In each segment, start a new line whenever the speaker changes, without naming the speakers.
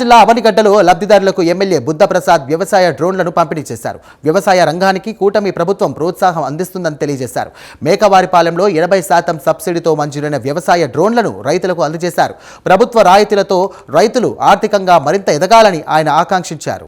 జిల్లా అవనిగడ్డలో లబ్ధిదారులకు ఎమ్మెల్యే బుద్ధప్రసాద్ వ్యవసాయ డ్రోన్లను పంపిణీ చేశారు. వ్యవసాయ రంగానికి కూటమి ప్రభుత్వం ప్రోత్సాహం అందిస్తుందని తెలియజేశారు. మేకవారిపాలెంలో ఎనభై శాతం సబ్సిడీతో మంజూరైన వ్యవసాయ డ్రోన్లను రైతులకు అందజేశారు. ప్రభుత్వ రాయితీలతో రైతులు ఆర్థికంగా మరింత ఎదగాలని ఆయన ఆకాంక్షించారు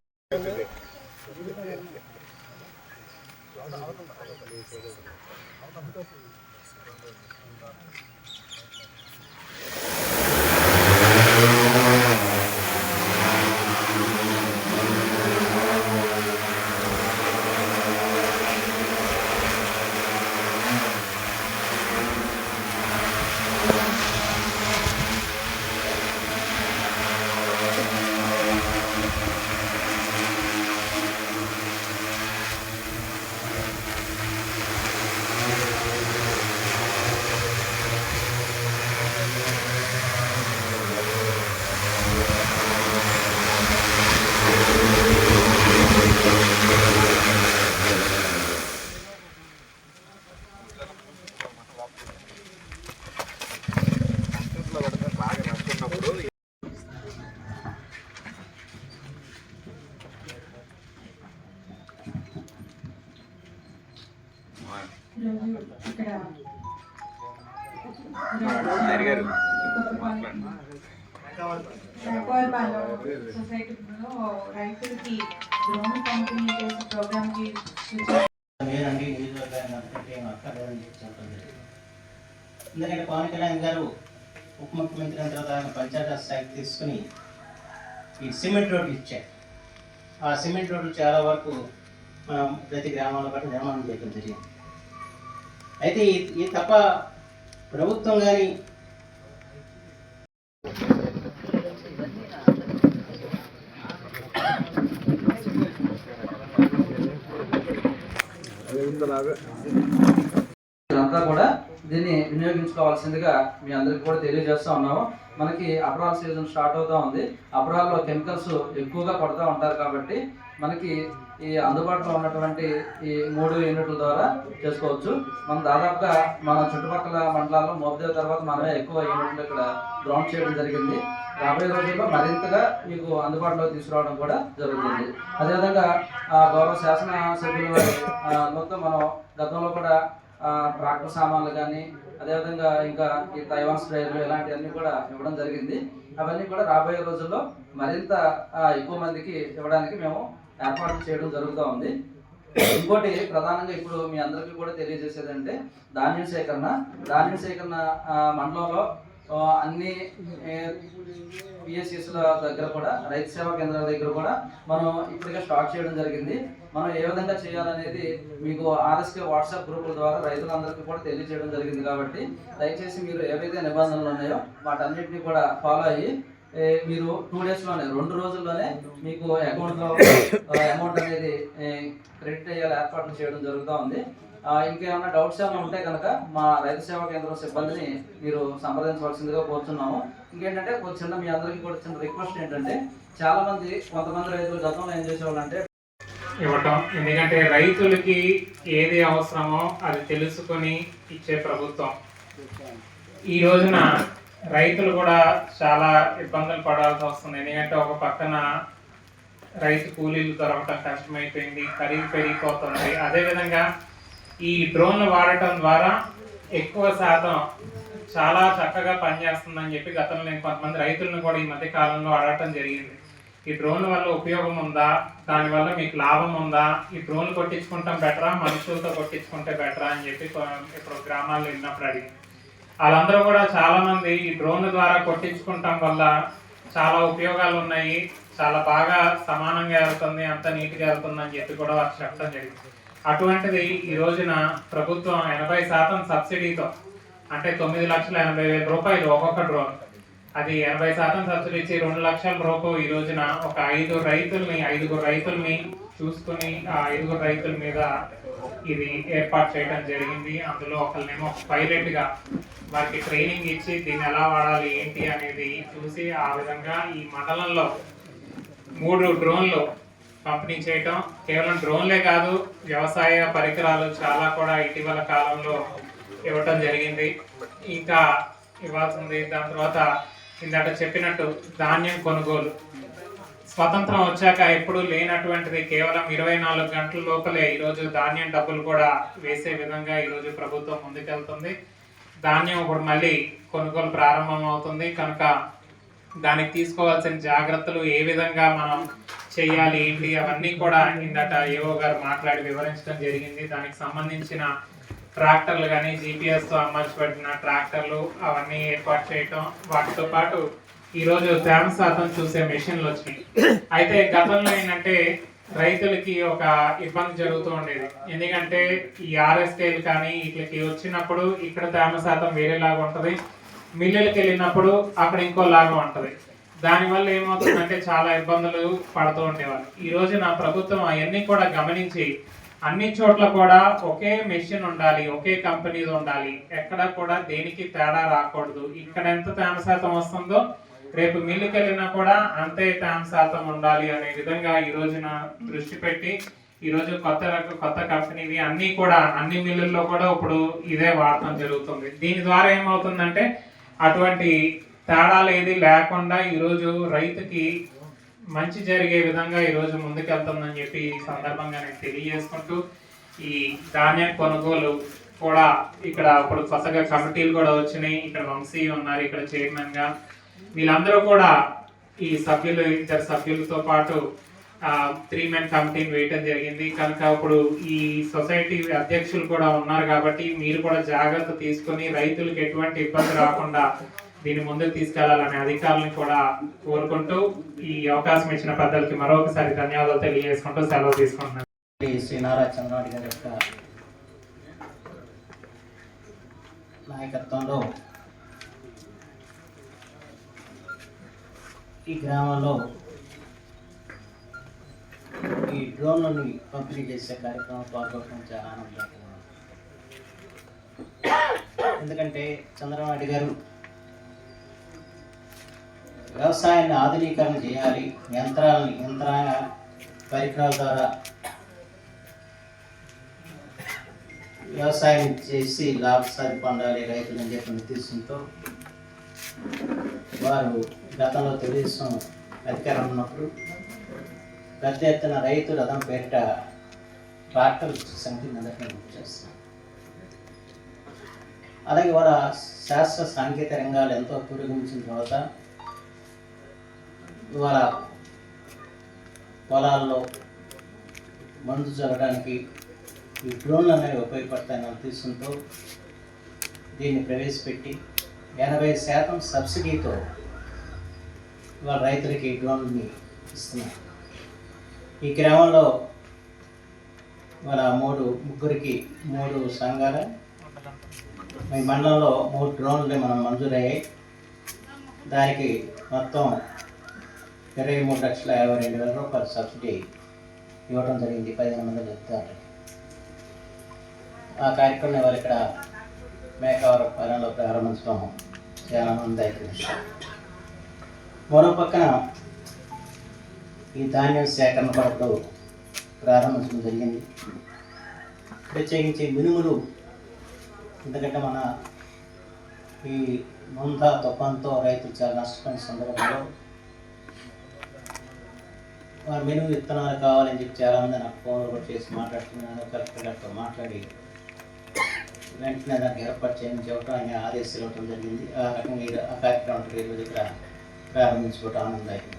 ఈరోజు ఇక్కడ సొసైటీలో రైతులకి డ్రోన్ పంపిణీ చేసే ప్రోగ్రామ్కి
ఎందుకంటే పవన్ కళ్యాణ్ గారు ఉప ముఖ్యమంత్రి అయిన తర్వాత ఆయన పంచాయతీ స్థాయికి తీసుకుని ఈ సిమెంట్ రోడ్లు ఇచ్చారు. ఆ సిమెంట్ రోడ్లు చాలా వరకు మనం ప్రతి గ్రామంలో పాటు నిర్మాణం చేయడం జరిగింది. అయితే ఈ తప్ప ప్రభుత్వం కానీ
ఇదంతా ఉపయోగించుకోవాల్సిందిగా మీ అందరికి కూడా తెలియజేస్తూ ఉన్నాము. మనకి అప్రాల్ సీజన్ స్టార్ట్ అవుతూ ఉంది. అప్రాల్లో కెమికల్స్ ఎక్కువగా కొడుతూ ఉంటారు కాబట్టి మనకి ఈ అందుబాటులో ఉన్నటువంటి ఈ మూడు యూనిట్ల ద్వారా చేసుకోవచ్చు. మనం దాదాపుగా మన చుట్టుపక్కల మండలాల్లో మోబ్దేవ్ తర్వాత మనమే ఎక్కువ యూనిట్లు ఇక్కడ గ్రౌండ్ చేయడం జరిగింది. రాబోయే రోజుల్లో మరింతగా మీకు అందుబాటులో తీసుకురావడం కూడా జరుగుతుంది. అదేవిధంగా ఆ, గౌరవ శాసన సభ్యులు మొత్తం మనం గతంలో కూడా ట్రాక్టర్ సామాన్లు కానీ అదేవిధంగా ఇంకా ఈ తైవాన్ స్ప్రేయర్లు ఇలాంటివన్నీ కూడా ఇవ్వడం జరిగింది. అవన్నీ కూడా రాబోయే రోజుల్లో మరింత ఎక్కువ మందికి ఇవ్వడానికి మేము ఏర్పాటు చేయడం జరుగుతూ ఉంది. ఇంకోటి ప్రధానంగా ఇప్పుడు మీ అందరికీ కూడా తెలియజేసేది అంటే ధాన్యం సేకరణ. ధాన్యం సేకరణ మండలంలో అన్ని పిఎస్సిస్ల దగ్గర కూడా రైతు సేవా కేంద్రాల దగ్గర కూడా మనం ఇప్పటికే స్టార్ట్ చేయడం జరిగింది. మనం ఏ విధంగా చేయాలనేది మీకు ఆర్ఎస్కే వాట్సాప్ గ్రూపుల ద్వారా రైతులందరికీ కూడా తెలియజేయడం జరిగింది కాబట్టి దయచేసి మీరు ఏవైతే నిబంధనలు ఉన్నాయో వాటన్నిటిని కూడా ఫాలో అయ్యి మీరు టూ డేస్లోనే రెండు రోజుల్లోనే మీకు అకౌంట్లో అమౌంట్ అనేది క్రెడిట్ అయ్యేలా ఏర్పాట్లు చేయడం జరుగుతూ ఉంది. ఇంకేమైనా డౌట్స్ ఏమైనా ఉంటే కనుక మా రైతు సేవా కేంద్రం సిబ్బందిని మీరు సంప్రదించవలసిందిగా కోరుతున్నాము ఇంకేంటంటే ఒక చిన్న మీ అందరికీ కూడా చిన్న రిక్వెస్ట్ ఏంటంటే చాలా మంది కొంతమంది రైతులు గతంలో ఏం చేసేవాళ్ళంటే
ఇవ్వటం. ఎందుకంటే రైతులకి ఏది అవసరమో అది తెలుసుకొని ఇచ్చే ప్రభుత్వం. ఈ రోజున రైతులు కూడా చాలా ఇబ్బందులు పడాల్సి వస్తుంది. ఎందుకంటే ఒక పక్కన రైతు కూలీలు దొరకటం కష్టమైపోయింది ఖరీదు పెరిగిపోతుంది. అదేవిధంగా ఈ డ్రోన్లు వాడటం ద్వారా ఎక్కువ శాతం చాలా చక్కగా పనిచేస్తుందని చెప్పి గతంలో నేను కొంతమంది రైతులను కూడా ఈ మధ్య కాలంలో అడగటం జరిగింది. ఈ డ్రోన్ వల్ల ఉపయోగం ఉందా? దానివల్ల మీకు లాభం ఉందా? ఈ డ్రోన్ కొట్టించుకుంటాం బెటరా? మనుషులతో కొట్టించుకుంటే బెటరా అని చెప్పి ఇప్పుడు గ్రామాల్లో విన్నప్పుడు అడిగింది వాళ్ళందరూ కూడా చాలామంది ఈ డ్రోన్ ద్వారా కొట్టించుకుంటాం వల్ల చాలా ఉపయోగాలు ఉన్నాయి. చాలా బాగా సమానంగా వెళ్తుంది అంత నీట్గా వెళ్తుంది అని చెప్పి కూడా వారు చెప్పడం జరిగింది. అటువంటిది ఈ రోజున ప్రభుత్వం ఎనభై శాతం సబ్సిడీతో అంటే తొమ్మిది లక్షల ఎనభై వేల రూపాయలు ఒక్కొక్క డ్రోన్. అది ఎనభై శాతం సబ్సిడీ ఇచ్చి రెండు లక్షల రూపు ఈ రోజున ఒక ఐదు రైతుల్ని ఐదుగురు రైతుల్ని చూసుకుని ఆ ఐదుగురు రైతుల మీద ఇది ఏర్పాటు చేయడం జరిగింది. అందులో ఒకరినేమో పైలట్గా వారికి ట్రైనింగ్ ఇచ్చి దీన్ని ఎలా వాడాలి ఏంటి అనేది చూసి ఆ విధంగా ఈ మండలంలో మూడు డ్రోన్లు పంపిణీ చేయటం కేవలం డ్రోన్లే కాదు వ్యవసాయ పరికరాలు చాలా కూడా ఇటీవల కాలంలో ఇవ్వటం జరిగింది. ఇంకా ఇవ్వాల్సింది దాని తర్వాత ఇందాక చెప్పినట్టు ధాన్యం కొనుగోలు. స్వతంత్రం వచ్చాక ఎప్పుడు లేనటువంటిది కేవలం ఇరవై నాలుగు గంటల లోపలే ఈరోజు ధాన్యం డబ్బులు కూడా వేసే విధంగా ఈరోజు ప్రభుత్వం ముందుకెళ్తుంది. ధాన్యం ఇప్పుడు మళ్ళీ కొనుగోలు ప్రారంభం అవుతుంది కనుక దానికి తీసుకోవాల్సిన జాగ్రత్తలు ఏ విధంగా మనం చేయాలి ఏంటి? అవన్నీ కూడా ఇందట ఏవో గారు మాట్లాడి వివరించడం జరిగింది. దానికి సంబంధించిన ట్రాక్టర్లు కానీ తో అమర్చబడిన ట్రాక్టర్లు అవన్నీ ఏర్పాటు చేయటం వాటితో పాటు ఈరోజు తేమ శాతం చూసే మెషిన్లు వచ్చినాయి. అయితే గతంలో ఏంటంటే రైతులకి ఒక ఇబ్బంది జరుగుతూ ఉండేది. ఎందుకంటే ఈ ఆర్ఎస్కేలు కానీ వీటికి వచ్చినప్పుడు ఇక్కడ తేమ శాతం వేరేలాగా ఉంటది. మిల్లులకి వెళ్ళినప్పుడు అక్కడ ఇంకోలాగా ఉంటుంది ఉంటది. దానివల్ల ఏమవుతుందంటే చాలా ఇబ్బందులు పడుతూ ఉండేవారు. ఈ రోజున నా ప్రభుత్వం అవన్నీ కూడా గమనించి అన్ని చోట్ల కూడా ఒకే మెషిన్ ఉండాలి ఒకే కంపెనీ ఉండాలి. ఎక్కడ కూడా దేనికి తేడా రాకూడదు. ఇక్కడ ఎంత తేమ శాతం వస్తుందో రేపు మిల్లుకి వెళ్ళినా కూడా అంతే తేమ శాతం ఉండాలి అనే విధంగా ఈ రోజున దృష్టి పెట్టి ఈ రోజు కొత్త రకం కొత్త కంపెనీవి అన్ని కూడా అన్ని మిల్లుల్లో కూడా ఇప్పుడు ఇదే వాడటం జరుగుతుంది. దీని ద్వారా ఏమవుతుందంటే అటువంటి తేడాలు ఏది లేకుండా ఈరోజు రైతుకి మంచి జరిగే విధంగా ఈరోజు ముందుకెళ్తుందని చెప్పి ఈ సందర్భంగా నేను తెలియజేసుకుంటూ ఈ ధాన్యం కొనుగోలు కూడా ఇక్కడ ఇప్పుడు కొత్తగా కమిటీలు కూడా వచ్చినాయి. ఇక్కడ వంశీ ఉన్నారు ఇక్కడ చైర్మన్గా వీళ్ళందరూ కూడా ఈ సభ్యులు ఇద్దరు సభ్యులతో పాటు త్రీ మెన్ కమిటీని వేయటం జరిగింది. కనుక ఇప్పుడు ఈ సొసైటీ అధ్యక్షులు కూడా ఉన్నారు కాబట్టి మీరు కూడా జాగ్రత్త తీసుకొని రైతులకు ఎటువంటి ఇబ్బంది రాకుండా దీన్ని ముందుకు తీసుకెళ్ళాలనే అధికారులను కూడా కోరుకుంటూ ఈ అవకాశం ఇచ్చిన పెద్దలకి మరొకసారి ధన్యవాదాలు తెలియజేసుకుంటూ సెలవు తీసుకుంటున్నాను.
శ్రీ శ్రీ నారా చంద్రబాబు గారి యొక్క నాయకత్వంలో ఈ గ్రామంలో ఈ డ్రోన్లను పంపిణీ చేసే కార్యక్రమం పాల్గొనడం చాలా ఆనందంగా ఎందుకంటే చంద్రబాబు గారు వ్యవసాయాన్ని ఆధునీకరణ చేయాలి. యంత్రాలని యంత్రాంగ పరికరాల ద్వారా వ్యవసాయం చేసి లాభసారి పొందాలి రైతులు అని చెప్పిన ఉద్దేశంతో వారు గతంలో తెలుగుదేశం అధికారం ఉన్నప్పుడు పెద్ద ఎత్తున రైతు రథం పేరిట ట్రాక్టర్ సంఖ్య అందరినీ చేస్తారు. అలాగే వాళ్ళ శాస్త్ర సాంకేతిక రంగాలు ఎంతో పురోగమించిన తర్వాత ఇవాళ పొలాల్లో మందు చల్లడానికి ఈ డ్రోన్లు అనేవి ఉపయోగపడతాయని ఉద్దేశంతో దీన్ని ప్రవేశపెట్టి ఎనభై శాతం సబ్సిడీతో ఇవాళ రైతులకి డ్రోన్లని ఇస్తున్నారు ఈ గ్రామంలో వాళ్ళ మూడు ముగ్గురికి మూడు సంఘాలు మీ మండలంలో మూడు డ్రోన్లు మనం మంజూరయ్యాయి. దానికి మొత్తం ఇరవై మూడు లక్షల యాభై రెండు వేల రూపాయలు సబ్సిడీ ఇవ్వడం జరిగింది. పదిహేను మంది చెప్తారు ఆ కార్యక్రమం వారు ఇక్కడ? మేకవరం పాలనలో ప్రారంభించడం చాలా మంది అయితే. మరో పక్కన ఈ ధాన్యం సేకరణ కూడా ప్రారంభించడం జరిగింది. ప్రత్యేకించి మినుములు ఎందుకంటే మన ఈ ముందా తుఫాన్తో రైతులు చాలా నష్టపోయిన సందర్భంలో వారు మినుము విత్తనాలు కావాలని చెప్పి చాలామంది నాకు ఫోన్లు కూడా చేసి మాట్లాడుతున్నాను కలెక్టర్ మాట్లాడి వెంటనే నాకు ఏర్పాటు చేయమని చెప్పడం ఆయన ఆదేశాలు ఇవ్వడం జరిగింది. ఆ రకంగా ఆ కార్యక్రమం ఈరోజు ఇక్కడ ప్రారంభించుకోవటం ఆనందదాయకం.